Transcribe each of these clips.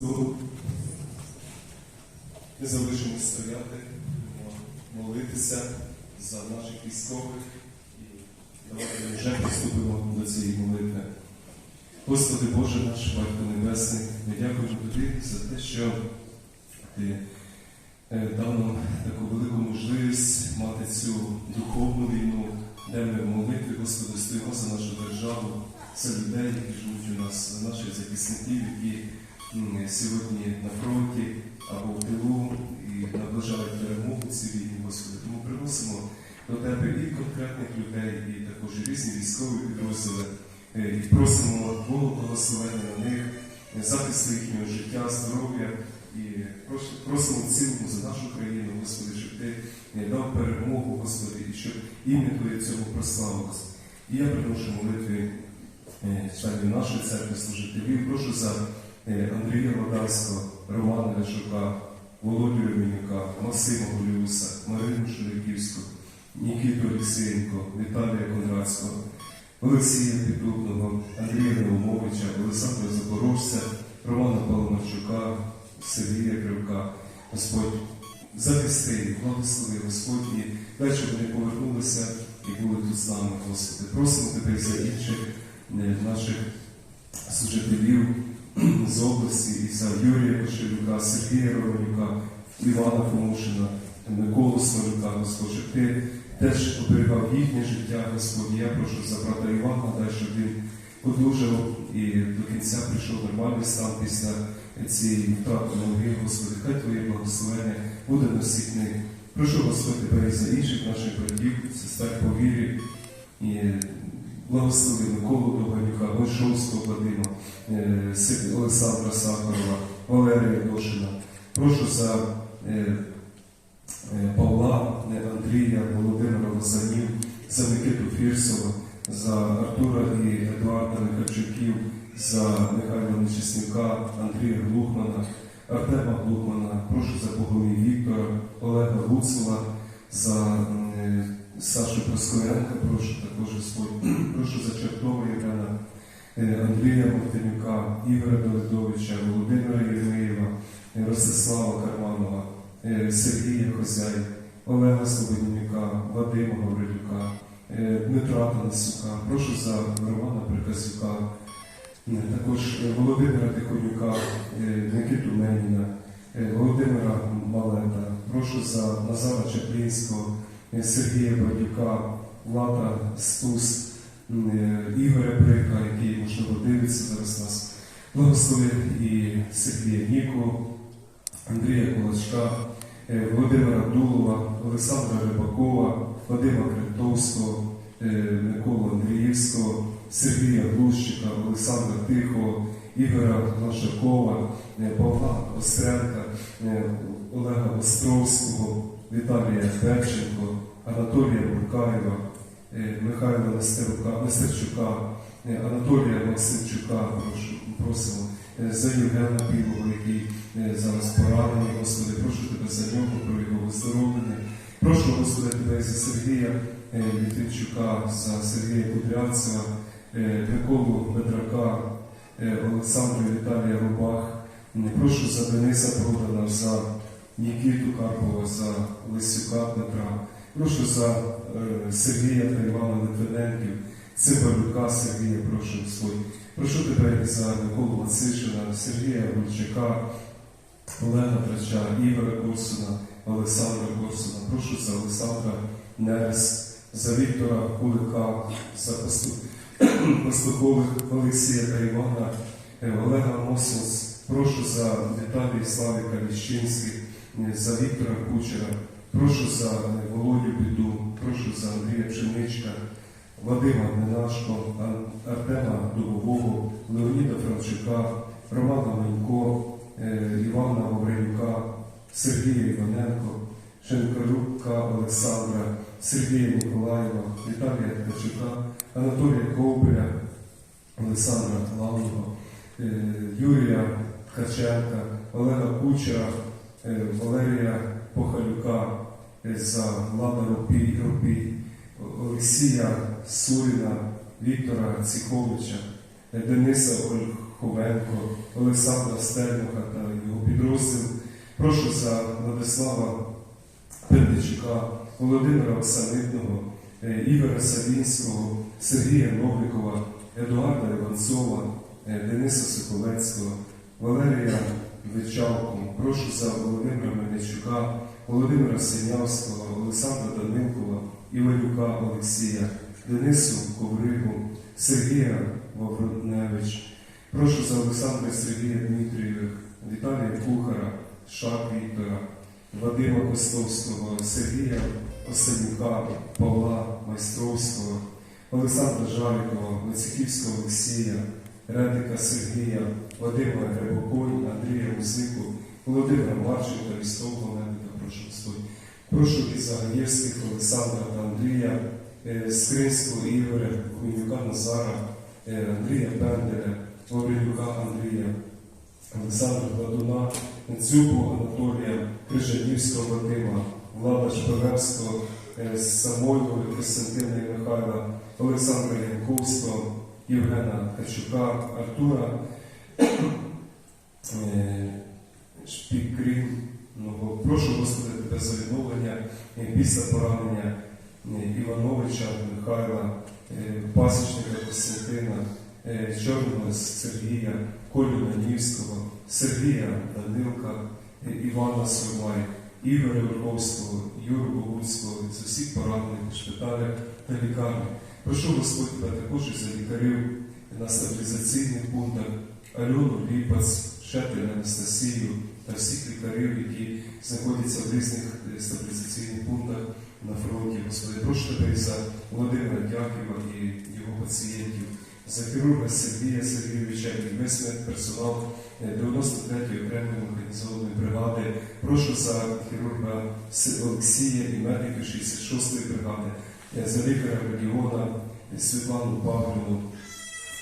Тут Ми залишимо стояти, молитися за наших військових і давайте вже приступимо до цієї молитви. Господи Боже наш, Батько Небесний, ми дякуємо Тобі за те, що Ти е, дав нам таку велику можливість мати цю духовну війну, де ми в Господи, стоїмо за нашу державу, за людей, які живуть у нас, за наших захисників, які сьогодні на фронті або в тилу і наближають перемогу цій Господи. Тому приносимо до Тебе і конкретних людей, і також різні військові підрозділи. Е, І просимо Богу благословення на них, е, захисту їхнього життя, здоров'я. І просимо в цілому за нашу країну, Господи, щоб Ти е, дав перемогу, Господи, і щоб ім'я Твоє цьому прославилось. І я приношу молитві е, членів нашої церкви служителів. Прошу за е, Андрія Воданського, Романа Ляшука, Володю Ремінюка, Максима Голіуса, Марину Шуляківську, Нікіту Олексієнко, Віталія Кондратського, Олексія Піддубного, Андрія Наумовича, Олександра Запорожця, Романа Паламарчука, Сергія Кривка. Господь, захисти, благослови, Господь, і дай, щоб вони повернулися і були тут з нами, Господи. Просимо Тебе за інших е, наших служителів з області, і за Юрія Кошелюка, Сергія Романюка, Івана Фомушина, Миколу Смолюка, Господь, ти теж оберігав їхнє життя, Господь. Я прошу за брата Івана, дай, щоб він одужав і до кінця прийшов нормальний стан після цієї втрати ноги, Господи, хай Твоє благословення буде на всіх них. Прошу Господь Тебе і за інших наших братів, сестер по вірі, і благослови Миколу Довганюка, Гоншовського Владима, е, Олександра Сахарова, Валерія Дошина. Прошу за е, е, Павла, Андрія, Володимира Лозанів, за Микиту Фірсова, за Артура і Едуарда Михальчуків, за Михайла Нечеснюка, Андрія Глухмана, Артема Глухмана, прошу за Богові Віктора, Олега Гуцела, за Сашу Проскоренка, прошу також Господь, прошу за Чертова Євгена, е, Андрія Мартинюка, Ігоря Давидовича, Володимира Єремеєва, е, Ростислава Карманова, е, Сергія Хозяй, Олега Слободнюка, Вадима Гаврилюка, е, Дмитра Танасюка, прошу за Романа Приказюка, е, також Володимира Тихонюка, Никиту Меніна, Володимира Малета, прошу за Назара Чаплінського, Сергія Бадюка, Влада Стус, Ігоря Брика, який, можливо, дивиться зараз нас, благослови і Сергія Ніко, Андрія Кулачка, е, Володимира Дулова, Олександра Рибакова, Вадима Критовського, е, Миколу Андріївського, Сергія Глущика, Олександра Тихого, Ігоря Глашакова, е, Павла Остренка, Олега Островського, Віталія Перченко, Анатолія Буркаєва, Михайла Нестерчука, Анатолія Максимчука, просимо, е, за Євгена Білого, який е, зараз поранений, Господи, прошу тебе за нього, про його виздоровлення. Прошу, Господи, тебе за Сергія е, Вітинчука, за Сергія Кудрявцева, е, Миколу Петрака, е, Олександра Віталія Рубах. Прошу за Дениса Продана, за Нікіту Карпова, за Лисюка Дмитра. Прошу за е, Сергія та Івана Литвиненків, Цибалюка Сергія, прошу Господь. Прошу тебе за Миколу Васишина, Сергія Гульчака, Олега Трача, Ігоря Корсуна, Олександра Корсуна. Прошу за Олександра Нерес, за Віктора Кулика, за пасту- пастухових Олексія та Івана, е, Олега Мосос. Прошу за Віталія Славіка Ліщинських, е, за Віктора Кучера. Прошу за е, Володю Біду, прошу за Андрія Пшеничка, Вадима Ненашко, Артема Дубового, Леоніда Франчука, Романа Манько, е, Івана Гаврилюка, Сергія Іваненко, Шенкарюка Олександра, Сергія Ніколаєва, Віталія Ткачука, Анатолія Ковбеля, Олександра Лавного, е, Юрія Ткаченка, Олега Кучера, е, Валерія Похалюка, за Ропій, Ропій, Олексія Суріна, Віктора Ціковича, е, Дениса Оль- Ховенко, Олександра Стельмаха та його підрозділ. Прошу за Владислава Пендичука, Володимира Оксанитного, е, Ігоря Савінського, Сергія Новикова, Едуарда Іванцова, е, Дениса Соколецького, Валерія Вичалку. Прошу за Володимира Мельничука, Володимира Синявського, Олександра Данилкова, Іванюка Олексія, Денису Ковригу, Сергія Вавроневич. Прошу за Олександра Сергія Дмитрійових, Віталія Кухара, Шак Віктора, Вадима Костовського, Сергія Останюка, Павла Майстровського, Олександра Жарикова, Лициківського Олексія, Редика Сергія, Вадима Гребокой, Андрія Музику, Володимира Марченка, військового медика, прошу Господь. Прошу від Загаєвських Олександра Андрія, е, Скринського Ігоря, Хуйнюка Назара, е, Андрія Бенделя, Лавренюка Андрія, Олександра Гладуна, Дзюбу Анатолія, Крижанівського Вадима, Влада Шпилевського, е, Самойла Костянтина і Михайла, Олександра Янковського, Євгена Качука, Артура е, Шпікрінного. Прошу Господи тебе за відновлення е, після поранення е, Івановича Михайла, е, Пасічника Костянтина, Чорного Сергія, Колю Нанівського, Сергія Данилка, Івана Сурмай, Ігоря Верховського, Юру Богуцького, з усіх поранених шпиталях та лікарнях. Прошу Господь тебе також і за лікарів на стабілізаційних пунктах, Альону Ліпац, Шетель Анастасію та всіх лікарів, які знаходяться в різних стабілізаційних пунктах на фронті. Господи, прошу тебе за Володимира Дяківа і його пацієнтів, за хірурга Сергія Сергійовича і весь медперсонал е, 93-ї окремої механізованої бригади. Прошу за хірурга Олексія і медиків 66-ї бригади, е, за лікаря регіона е, Світлану Павлівну,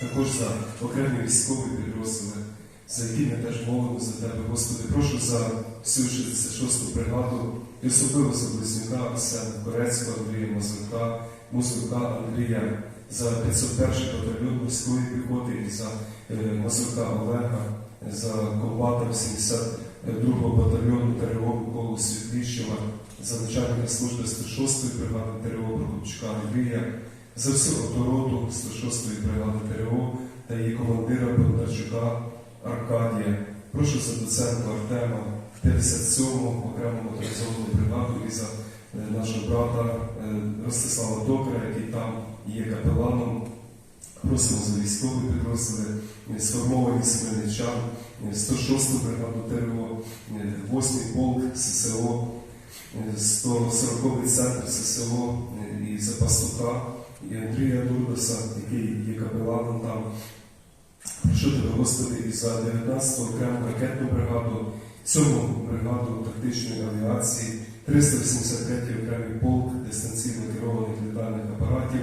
також за окремі військові підрозділи, за які ми теж молимо за тебе, Господи. Прошу за всю 66-ту бригаду і особливо за Близнюка, Арсена Корецького, Андрія Мазурка, Музурка Андрія, за 501-й батальйон морської піхоти і за е, Мазурка Олега, за комбата 72-го батальйону ТРО Миколу Світліщева, за начальника служби 106-ї бригади ТРО Прокопчука Андрія, за всю автороту 106-ї бригади ТРО та її командира Бондарчука Аркадія. Прошу за доцента Артема 57-му окрему моторизовану бригаду і за е, нашого брата е, Ростислава Токара, який там є капеланом. Просимо за військові підрозділи, е, сформовані е, 106-ту бригаду ТРО, 8-й полк ССО, е, 140-й центр ССО і за пастуха, і Андрія Дурдоса, який є капеланом там. Прошу тебе, Господи, і за 19-ту окрему ракетну бригаду, 7-му бригаду тактичної авіації, 383-й окремий полк дистанційно керованих літальних апаратів.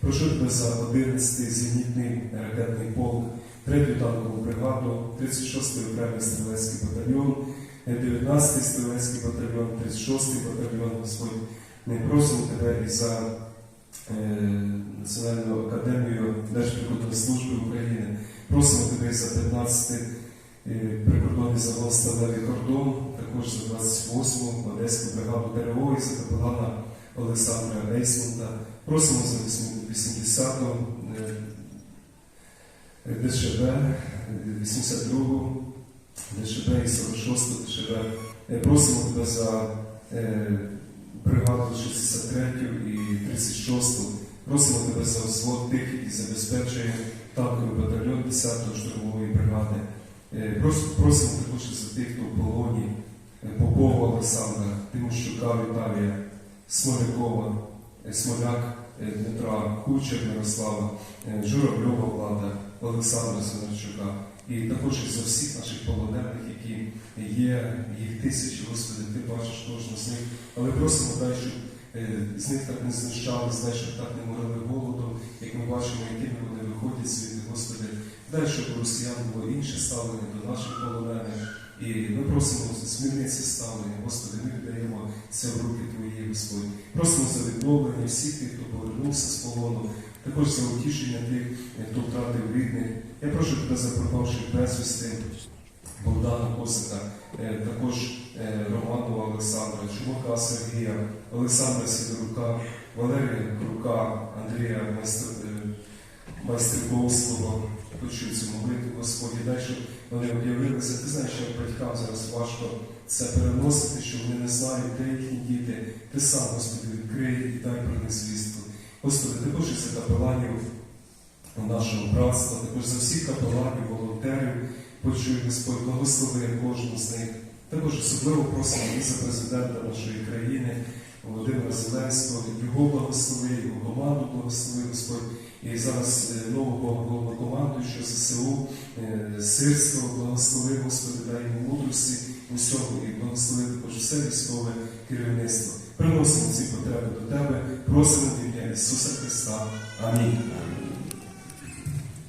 Прошу тебе за 11-й зенітний ракетний полк, 3-ю танкову бригаду, 36-й окремий стрілецький батальйон, 19-й стрілецький батальйон, 36-й батальйон, Господь. Ми просимо тебе і за е, Національну академію Держприкордонслужби України. Просимо тебе за 15 прикордонний загон Сталевий кордон, також за 28-му Одеську бригаду ТРО і за капелана Олександра Рейсмонта. Просимо за 80-ту е, ДШБ, е, 82-гу ДШБ і 46-ту ДШБ. Е, Просимо тебе за е, бригаду 63-ю і 36-ту. Просимо тебе за взвод тих, які забезпечує танковий батальйон 10-ї штурмової бригади. Е, Просимо також за тих, хто в полоні, е, Попова Олександра, Тимощука Віталія, Смолякова, е, Смоляк Дмитра, Кучер Мирослава, Журавльова Влада, Олександра Свинарчука. І також за всіх наших полонених, які є, їх тисячі, Господи, ти бачиш кожного з них. Але просимо дай, щоб з них так не дай, щоб так не морили голодом, як ми бачимо, якими вони виходять звідти, Господи. Дай, щоб у росіян було інше ставлення до наших полонених. І ми просимо змінити це ставлення, Господи, ми віддаємо це в руки Твої, Господь. Просимо за відновлення всіх тих, хто повернувся з полону, також за утішення тих, хто втратив рідних, Я прошу тебе за пропавших безвісти Богдана Косика, е, також е, Романова Олександра, Чумака Сергія, Олександра Сидорука, Валерія Крука, Андрія е, Майстерковського. Почув цю молитву, Господі, дай, щоб вони об'явилися. Ти знаєш, що батькам зараз важко це переносити, що вони не знають, де їхні діти. Ти сам, Господи, відкрий і дай про них звістку. Господи, ти Боже за капеланів нашого братства, також за всіх капеланів, волонтерів, почуй, Господь, благослови кожного з них. Також особливо просимо і за президента нашої країни, Володимира Зеленського, його благослови, його команду благослови, Господь. І зараз е, нового головнокомандуючого ЗСУ е, Сирського благослови, Господи, дай йому мудрості усього і благослови також все військове керівництво. Приносимо ці потреби до Тебе, просимо в ім'я Ісуса Христа. Амінь.